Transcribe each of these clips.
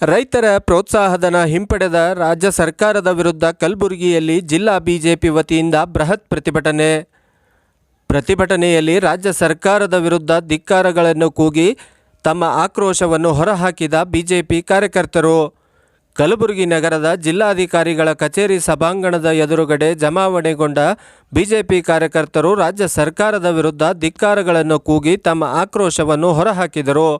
ರೈತರ ಪ್ರೋತ್ಸಾಹಧನ ಹಿಂಪಡೆದ ರಾಜ್ಯ ಸರ್ಕಾರದ ವಿರುದ್ಧ ಕಲಬುರಗಿಯಲ್ಲಿ ಜಿಲ್ಲಾ ಬಿಜೆಪಿ ವತಿಯಿಂದ ಬೃಹತ್ ಪ್ರತಿಭಟನೆ. ಪ್ರತಿಭಟನೆಯಲ್ಲಿ ರಾಜ್ಯ ಸರ್ಕಾರದ ವಿರುದ್ಧ ಧಿಕ್ಕಾರಗಳನ್ನು ಕೂಗಿ ತಮ್ಮ ಆಕ್ರೋಶವನ್ನು ಹೊರಹಾಕಿದ ಬಿಜೆಪಿ ಕಾರ್ಯಕರ್ತರು. ಕಲಬುರಗಿ ನಗರದ ಜಿಲ್ಲಾಧಿಕಾರಿಗಳ ಕಚೇರಿ ಸಭಾಂಗಣದ ಎದುರುಗಡೆ ಜಮಾವಣೆಗೊಂಡ ಬಿಜೆಪಿ ಕಾರ್ಯಕರ್ತರು ರಾಜ್ಯ ಸರ್ಕಾರದ ವಿರುದ್ಧ ಧಿಕ್ಕಾರಗಳನ್ನು ಕೂಗಿ ತಮ್ಮ ಆಕ್ರೋಶವನ್ನು ಹೊರಹಾಕಿದರು.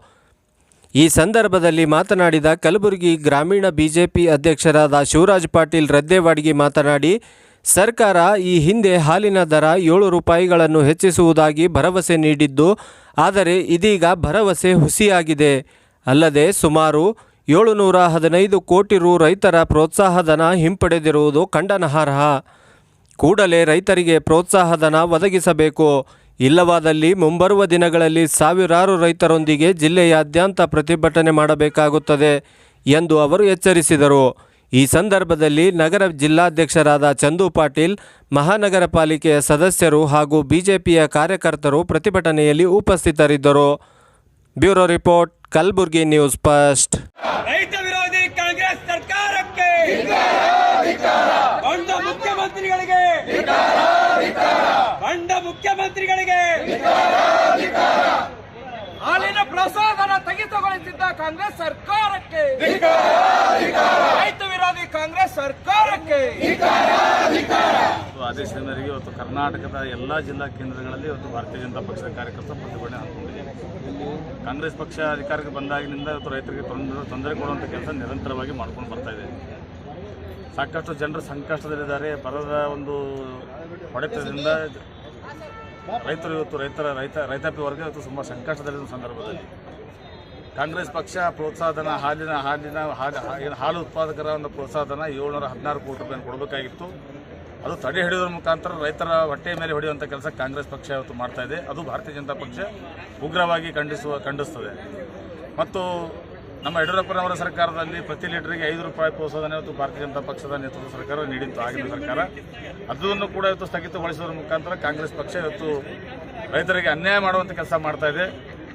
ಈ ಸಂದರ್ಭದಲ್ಲಿ ಮಾತನಾಡಿದ ಕಲಬುರಗಿ ಗ್ರಾಮೀಣ ಬಿಜೆಪಿ ಅಧ್ಯಕ್ಷರಾದ ಶಿವರಾಜ್ ಪಾಟೀಲ್ ರದ್ದೇವಾಡಿಗೆ ಮಾತನಾಡಿ, ಸರ್ಕಾರ ಈ ಹಿಂದೆ ಹಾಲಿನ ದರ ಏಳು ರೂಪಾಯಿಗಳನ್ನು ಹೆಚ್ಚಿಸುವುದಾಗಿ ಭರವಸೆ ನೀಡಿದ್ದು, ಆದರೆ ಇದೀಗ ಭರವಸೆ ಹುಸಿಯಾಗಿದೆ. ಅಲ್ಲದೆ ಸುಮಾರು ಏಳುನೂರ ಹದಿನೈದು ಕೋಟಿ ರು ರೈತರ ಪ್ರೋತ್ಸಾಹಧನ ಹಿಂಪಡೆದಿರುವುದು ಖಂಡನಾರ್ಹ ಕೂಡಲೇ ರೈತರಿಗೆ ಪ್ರೋತ್ಸಾಹಧನ ಒದಗಿಸಬೇಕು. ಇಲ್ಲವಾದಲ್ಲಿ ಮುಂಬರುವ ದಿನಗಳಲ್ಲಿ ಸಾವಿರಾರು ರೈತರೊಂದಿಗೆ ಜಿಲ್ಲೆಯಾದ್ಯಂತ ಪ್ರತಿಭಟನೆ ಮಾಡಬೇಕಾಗುತ್ತದೆ ಎಂದು ಅವರು ಎಚ್ಚರಿಸಿದರು. ಈ ಸಂದರ್ಭದಲ್ಲಿ ನಗರ ಜಿಲ್ಲಾಧ್ಯಕ್ಷರಾದ ಚಂದು ಪಾಟೀಲ್ ಮಹಾನಗರ ಪಾಲಿಕೆಯ ಸದಸ್ಯರು ಹಾಗೂ ಬಿಜೆಪಿಯ ಕಾರ್ಯಕರ್ತರು ಪ್ರತಿಭಟನೆಯಲ್ಲಿ ಉಪಸ್ಥಿತರಿದ್ದರು. Bureau report, Kalaburagi news first. ರೈತ ವಿರೋಧಿ ಕಾಂಗ್ರೆಸ್ ಸರ್ಕಾರಕ್ಕೆ ಮುಖ್ಯಮಂತ್ರಿಗಳಿಗೆ ಮುಖ್ಯಮಂತ್ರಿಗಳಿಗೆ ಕಾಂಗ್ರೆಸ್ ಸರ್ಕಾರಕ್ಕೆ. ರೈತ ವಿರೋಧಿ ಕಾಂಗ್ರೆಸ್ ಸರ್ಕಾರಕ್ಕೆ. ಆದೇಶದ ಮೇರೆಗೆ ಇವತ್ತು ಕರ್ನಾಟಕದ ಎಲ್ಲ ಜಿಲ್ಲಾ ಕೇಂದ್ರಗಳಲ್ಲಿ ಇವತ್ತು ಭಾರತೀಯ ಜನತಾ ಪಕ್ಷದ ಕಾರ್ಯಕರ್ತರು ಪ್ರತಿಭಟನೆ ಹಾಕೊಂಡಿದೆ ಕಾಂಗ್ರೆಸ್ ಪಕ್ಷ ಅಧಿಕಾರಕ್ಕೆ ಬಂದಾಗಿನಿಂದ ಇವತ್ತು ರೈತರಿಗೆ ತೊಂದರೆ ತೊಂದರೆ ಕೊಡುವಂಥ ಕೆಲಸ ನಿರಂತರವಾಗಿ ಮಾಡ್ಕೊಂಡು ಬರ್ತಾ ಇದೆ. ಸಾಕಷ್ಟು ಜನರು ಸಂಕಷ್ಟದಲ್ಲಿದ್ದಾರೆ. ಬರದ ಒಂದು ಹೊಡೆತದಿಂದ ರೈತರು ಇವತ್ತು ರೈತರ, ರೈತ, ರೈತಾಪಿ ವರ್ಗ ಇವತ್ತು ತುಂಬ ಸಂಕಷ್ಟದಲ್ಲಿರುವ ಸಂದರ್ಭದಲ್ಲಿ. ಕಾಂಗ್ರೆಸ್ ಪಕ್ಷ ಪ್ರೋತ್ಸಾಹಧನ, ಹಾಲಿನ ಹಾಲಿನ, ಹಾಲು ಹಾಲು ಉತ್ಪಾದಕರ ಒಂದು ಪ್ರೋತ್ಸಾಹಧನ ಏಳ್ನೂರ ಹದಿನಾರು ಕೋಟಿ ರೂಪಾಯಿ ಕೊಡಬೇಕಾಗಿತ್ತು. ಅದು ತಡೆ ಹಿಡಿಯೋದ್ರ ಮುಖಾಂತರ ರೈತರ ಹೊಟ್ಟೆ ಮೇಲೆ ಹೊಡೆಯುವಂಥ ಕೆಲಸ ಕಾಂಗ್ರೆಸ್ ಪಕ್ಷ ಇವತ್ತು ಮಾಡ್ತಾ ಇದೆ. ಅದು ಭಾರತೀಯ ಜನತಾ ಪಕ್ಷ ಉಗ್ರವಾಗಿ ಖಂಡಿಸುವ, ಖಂಡಿಸ್ತದೆ. ಮತ್ತು ನಮ್ಮ ಯಡಿಯೂರಪ್ಪನವರ ಸರ್ಕಾರದಲ್ಲಿ ಪ್ರತಿ ಲೀಟರ್ಗೆ ಐದು ರೂಪಾಯಿ ಪ್ರೋತ್ಸಾಹನ ಇವತ್ತು ಭಾರತೀಯ ಜನತಾ ಪಕ್ಷದ ನೇತೃತ್ವದ ಸರ್ಕಾರ ನೀಡಿತ್ತು. ಆಗಿನ ಸರ್ಕಾರ ಅದನ್ನು ಕೂಡ ಇವತ್ತು ಸ್ಥಗಿತಗೊಳಿಸೋದ್ರ ಮುಖಾಂತರ ಕಾಂಗ್ರೆಸ್ ಪಕ್ಷ ಇವತ್ತು ರೈತರಿಗೆ ಅನ್ಯಾಯ ಮಾಡುವಂಥ ಕೆಲಸ ಮಾಡ್ತಾ ಇದೆ.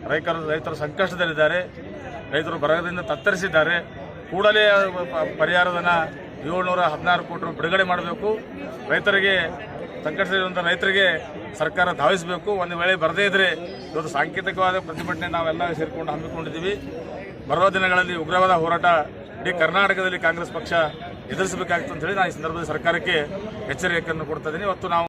ರೈತರು ರೈತರು ಸಂಕಷ್ಟದಲ್ಲಿದ್ದಾರೆ. ರೈತರು ಬರಗದಿಂದ ತತ್ತರಿಸಿದ್ದಾರೆ. ಕೂಡಲೇ ಪ- ಪರಿಹಾರಧನ ಏಳ್ನೂರ ಹದಿನಾರು ಕೋಟಿ ರೂಪಾಯಿ ಬಿಡುಗಡೆ ಮಾಡಬೇಕು. ರೈತರಿಗೆ, ಸಂಕಷ್ಟದಲ್ಲಿರುವಂಥ ರೈತರಿಗೆ ಸರ್ಕಾರ ಧಾವಿಸಬೇಕು. ಒಂದು ವೇಳೆ ಬರದೇ ಇದ್ರೆ ಇವತ್ತು ಸಾಂಕೇತಿಕವಾದ ಪ್ರತಿಭಟನೆ ನಾವೆಲ್ಲ ಸೇರಿಕೊಂಡು ಹಮ್ಮಿಕೊಂಡಿದ್ದೀವಿ. ಬರುವ ದಿನಗಳಲ್ಲಿ ಉಗ್ರವಾದ ಹೋರಾಟ ಇಡೀ ಕರ್ನಾಟಕದಲ್ಲಿ ಕಾಂಗ್ರೆಸ್ ಪಕ್ಷ ಎದುರಿಸಬೇಕಾಗಿತ್ತು ಅಂತ ಹೇಳಿ ನಾನು ಈ ಸಂದರ್ಭದಲ್ಲಿ ಸರ್ಕಾರಕ್ಕೆ ಎಚ್ಚರಿಕೆಯನ್ನು ಕೊಡ್ತಾ ಇದ್ದೀನಿ. ಇವತ್ತು ನಾವು